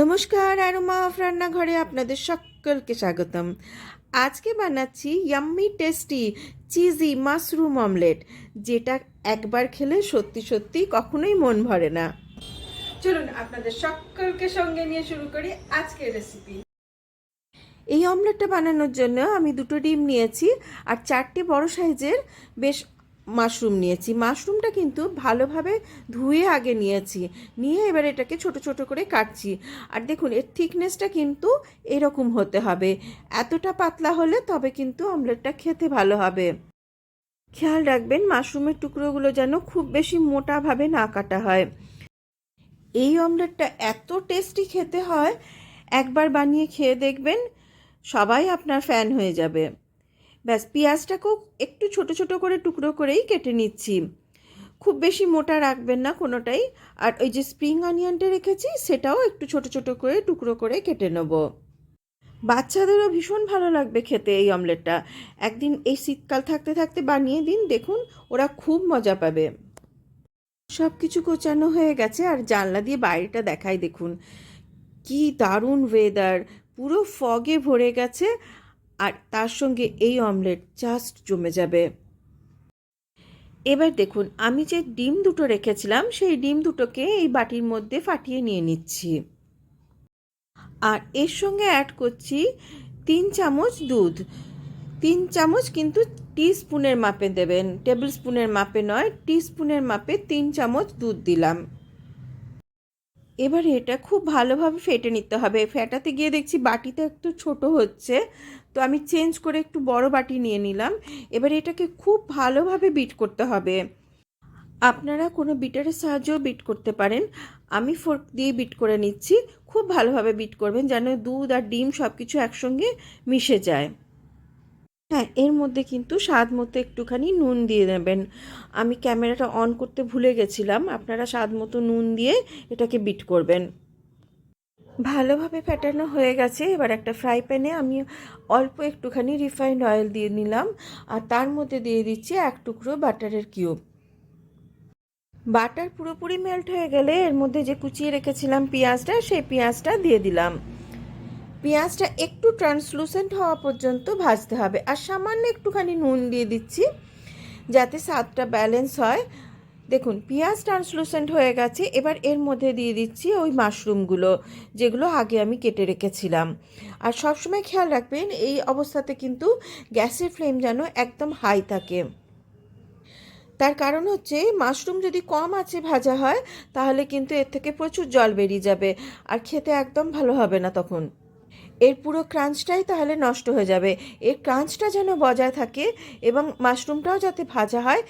নমস্কার আরুমা অফ রান্নাঘরে আপনাদের সকলকে স্বাগতম। আজকে বানাচ্ছি yummy tasty cheesy mushroom omelette যেটা একবার খেলে সত্যি সত্যি কখনোই মন ভরে না। চলুন আপনাদের সকলকে সঙ্গে নিয়ে শুরু করি আজকের রেসিপি এই অমলেটটা বানানোর জন্য আমি দুটো ডিম নিয়েছি, আর চারটে বড় সাইজের বেশ মাশরুম নিয়েছি। মাশরুমটা কিন্তু ভালোভাবে ধুয়ে আগে নিয়েছি। নিয়ে এবার এটাকে ছোট ছোট করে কাটছি। আর দেখুন, এর থিকনেসটা কিন্তু এরকম হতে হবে। এতটা পাতলা হলে তবে কিন্তু অমলেটটা খেতে ভালো হবে। খেয়াল রাখবেন, মাশরুমের টুকরোগুলো যেন খুব বেশি মোটাভাবে না কাটা হয়। এই অমলেটটা এত টেস্টি খেতে হয়, একবার বানিয়ে খেয়ে দেখবেন সবাই আপনার ফ্যান হয়ে যাবে। ব্যাস, পেঁয়াজটাকেও একটু ছোট ছোট করে টুকরো করেই কেটে নিচ্ছি। খুব বেশি মোটা রাখবেন না কোনোটাই। আর ওই যে স্প্রিং অনিয়নটা রেখেছি, সেটাও একটু ছোট ছোট করে টুকরো করে কেটে নেব। বাচ্চাদেরও ভীষণ ভালো লাগবে খেতে এই অমলেটটা। একদিন এই শীতকাল থাকতে থাকতে বানিয়ে দিন, দেখুন ওরা খুব মজা পাবে। সব কিছু কোচানো হয়ে গেছে, আর জানলা দিয়ে বাইরেটা দেখাই দেখুন। কি দারুণ ওয়েদার পুরো ফগে ভরে গেছে। আর তার সঙ্গে এই অমলেট জাস্ট জমে যাবে। এবার দেখুন, আমি যে ডিম দুটো রেখেছিলাম, সেই ডিম দুটোকে এই বাটির মধ্যে ফাটিয়ে নিয়ে নিচ্ছি। আর এর সঙ্গে অ্যাড করছি তিন চামচ দুধ। তিন চামচ কিন্তু টি স্পুনের মাপে দেবেন। টেবিল স্পুনের মাপে নয় টি স্পুনের মাপে তিন চামচ দুধ দিলাম। এবার এটা খুব ভালোভাবে ফেটে নিতে হবে। ফেটাতে গিয়ে দেখছি বাটিটা একটু ছোট হচ্ছে। তো আমি চেঞ্জ করে একটু বড় বাটি নিয়ে নিলাম। এবার এটাকে খুব ভালোভাবে বিট করতে হবে। আপনারা কোনো বিটারের সাহায্যেও বিট করতে পারেন। আমি ফোর্ক দিয়ে বিট করে নিচ্ছি। খুব ভালোভাবে বিট করবেন যেন দুধ আর ডিম সব কিছু একসঙ্গে মিশে যায়। হ্যাঁ এর মধ্যে কিন্তু স্বাদ মতো একটুখানি নুন দিয়ে নেবেন। আমি ক্যামেরাটা অন করতে ভুলে গেছিলাম, আপনারা স্বাদ মতো নুন দিয়ে এটাকে বিট করবেন। ভালোভাবে ফেটানো হয়ে গেছে, এবার একটা ফ্রাই প্যানে আমি অল্প একটুখানি রিফাইন্ড অয়েল দিয়ে নিলাম, আর তার মধ্যে দিয়ে দিচ্ছি এক টুকরো বাটারের কিউব। বাটার পুরোপুরি মেল্ট হয়ে গেলে এর মধ্যে যে কুচিয়ে রেখেছিলাম পেঁয়াজটা, সেই পেঁয়াজটা দিয়ে দিলাম। পেঁয়াজটা একটু ট্রান্সলুসেন্ট হওয়া পর্যন্ত ভাজতে হবে। আর সামান্য একটুখানি নুন দিয়ে দিচ্ছি, যাতে স্বাদটা ব্যালেন্স হয়। দেখুন, পেঁয়াজ ট্রান্সলুসেন্ট হয়ে গেছে। এবার এর মধ্যে দিয়ে দিচ্ছি ওই মাশরুমগুলো, যেগুলো আগে আমি কেটে রেখেছিলাম। আর সবসময় খেয়াল রাখবেন, এই অবস্থাতে কিন্তু গ্যাসের ফ্লেম যেন একদম হাই থাকে। তার কারণ হচ্ছে, মাশরুম যদি কম আছে ভাজা হয়, তাহলে কিন্তু এর থেকে প্রচুর জল বেরিয়ে যাবে। আর খেতে একদম ভালো হবে না তখন। এর পুরো ক্রাঞ্চটাই তাহলে নষ্ট হয়ে যাবে। এর ক্রাঞ্চটা যেন বজায় থাকে এবং মাশরুমটাও যাতে ভাজা হয়,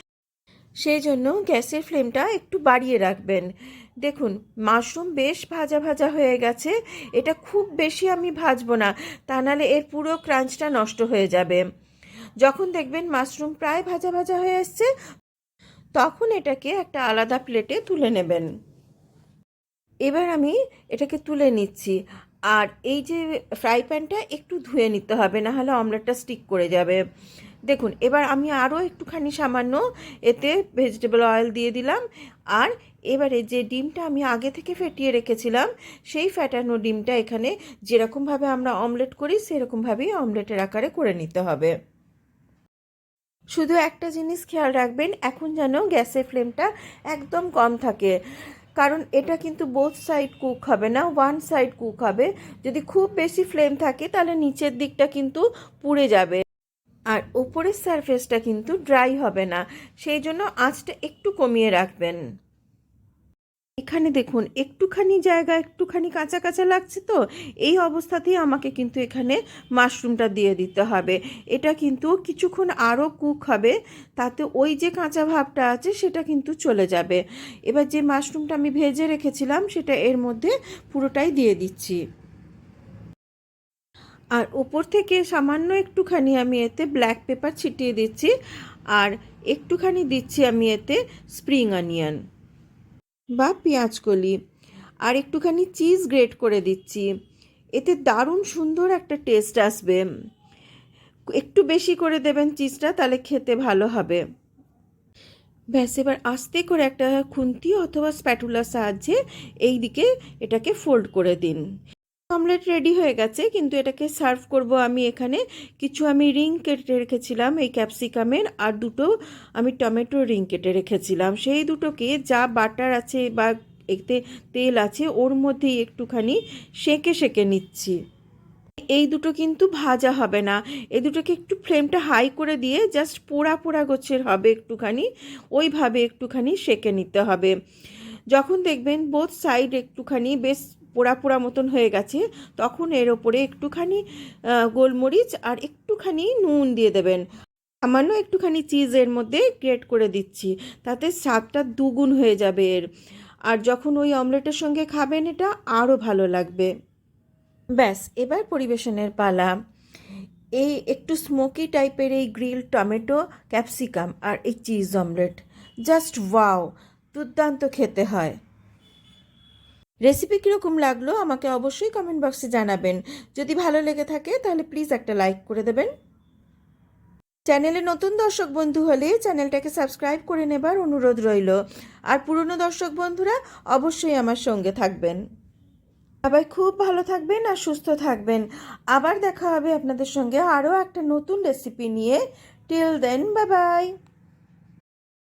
সেই জন্য গ্যাসের ফ্লেমটা একটু বাড়িয়ে রাখবেন। দেখুন, মাশরুম বেশ ভাজা ভাজা হয়ে গেছে। এটা খুব বেশি আমি ভাজবো না, তা নাহলে এর পুরো ক্রাঞ্চটা নষ্ট হয়ে যাবে। যখন দেখবেন মাশরুম প্রায় ভাজা ভাজা হয়ে এসছে, তখন এটাকে একটা আলাদা প্লেটে তুলে নেবেন। এবার আমি এটাকে তুলে নিচ্ছি। আর এই যে ফ্রাই প্যানটা একটু ধুয়ে নিতে হবে, না হলে অমলেটটা স্টিক করে যাবে। দেখুন, এবার আমি আরও একটুখানি সামান্য এতে ভেজিটেবল অয়েল দিয়ে দিলাম। আর এবারে যে ডিমটা আমি আগে থেকে ফেটিয়ে রেখেছিলাম, সেই ফ্যাটানো ডিমটা এখানে যেরকমভাবে আমরা অমলেট করি, সেরকমভাবেই অমলেটের আকারে করে নিতে হবে। শুধু একটা জিনিস খেয়াল রাখবেন, এখন যেন গ্যাসের ফ্লেমটা একদম কম থাকে। কারণ এটা কিন্তু বোথ সাইড কুক হবে না ওয়ান সাইড কুক হবে। যদি খুব বেশি ফ্লেম থাকে, তাহলে নিচের দিকটা কিন্তু পুড়ে যাবে। আর ওপরের সারফেসটা কিন্তু ড্রাই হবে না। সেই জন্য আঁচটা একটু কমিয়ে রাখবেন। এখানে দেখুন, একটুখানি জায়গা, একটুখানি কাঁচা কাঁচা লাগছে তো, এই অবস্থাতেই আমাকে কিন্তু এখানে মাশরুমটা দিয়ে দিতে হবে। এটা কিন্তু কিছুক্ষণ আরও কুক হবে, তাতে ওই যে কাঁচা ভাবটা আছে সেটা কিন্তু চলে যাবে। এবার যে মাশরুমটা আমি ভেজে রেখেছিলাম সেটা এর মধ্যে পুরোটাই দিয়ে দিচ্ছি। আর ওপর থেকে সামান্য একটুখানি আমি এতে ব্ল্যাক পেপার ছিটিয়ে দিচ্ছি, আর একটুখানি দিচ্ছি আমি এতে স্প্রিং অনিয়ন। বা পেঁয়াজকলি আর একটুখানি চিজ গ্রেট করে দিচ্ছি। এতে দারুণ সুন্দর একটা টেস্ট আসবে। একটু বেশি করে দেবেন চিজটা তাহলে খেতে ভালো হবে। ব্যাস, এবার আস্তে করে একটা খুন্তি অথবা স্প্যাটুলার সাহায্যে এই দিকে এটাকে ফোল্ড করে দিন। অমলেট রেডি হয়ে গেছে, কিন্তু এটাকে সার্ভ করব আমি এখানে। কিছু আমি রিং কেটে রেখেছিলাম এই ক্যাপসিকামের আর দুটো আমি টমেটো রিং কেটে রেখেছিলাম। সেই দুটোকে যা বাটার আছে বা এতে তেল আছে, ওর মধ্যেই একটুখানি সেঁকে সেঁকে নিচ্ছি। এই দুটো কিন্তু ভাজা হবে না। এই দুটোকে একটু ফ্লেমটা হাই করে দিয়ে জাস্ট পোড়া পোড়া গোছের হবে একটুখানি, ওইভাবে একটুখানি সেঁকে নিতে হবে। যখন দেখবেন বোথ সাইড একটুখানি বেশ পোড়া পোড়া মতন হয়ে গেছে, তখন এর ওপরে একটুখানি গোলমরিচ আর একটুখানি নুন দিয়ে দেবেন। সামান্য একটুখানি চিজ এর মধ্যে গ্রেট করে দিচ্ছি, তাতে স্বাদটা দুগুণ হয়ে যাবে এর। আর যখন ওই অমলেটের সঙ্গে খাবেন, এটা আরও ভালো লাগবে। ব্যাস, এবার পরিবেশনের পালা। এই একটু স্মোকি টাইপের এই গ্রিল টমেটো ক্যাপসিকাম আর এই চিজ অমলেট জাস্ট ওয়াও দুর্দান্ত খেতে হয়। রেসিপি কীরকম লাগল আমাকে অবশ্যই কমেন্ট বক্সে জানাবেন। যদি ভালো লেগে থাকে তাহলে প্লিজ একটা লাইক করে দেবেন। চ্যানেলে নতুন দর্শক বন্ধু হলে চ্যানেলটাকে সাবস্ক্রাইব করে নেবার অনুরোধ রইল। আর পুরনো দর্শক বন্ধুরা অবশ্যই আমার সঙ্গে থাকবেন। সবাই খুব ভালো থাকবেন আর সুস্থ থাকবেন। আবার দেখা হবে আপনাদের সঙ্গে আরও একটা নতুন রেসিপি নিয়ে। Till then bye bye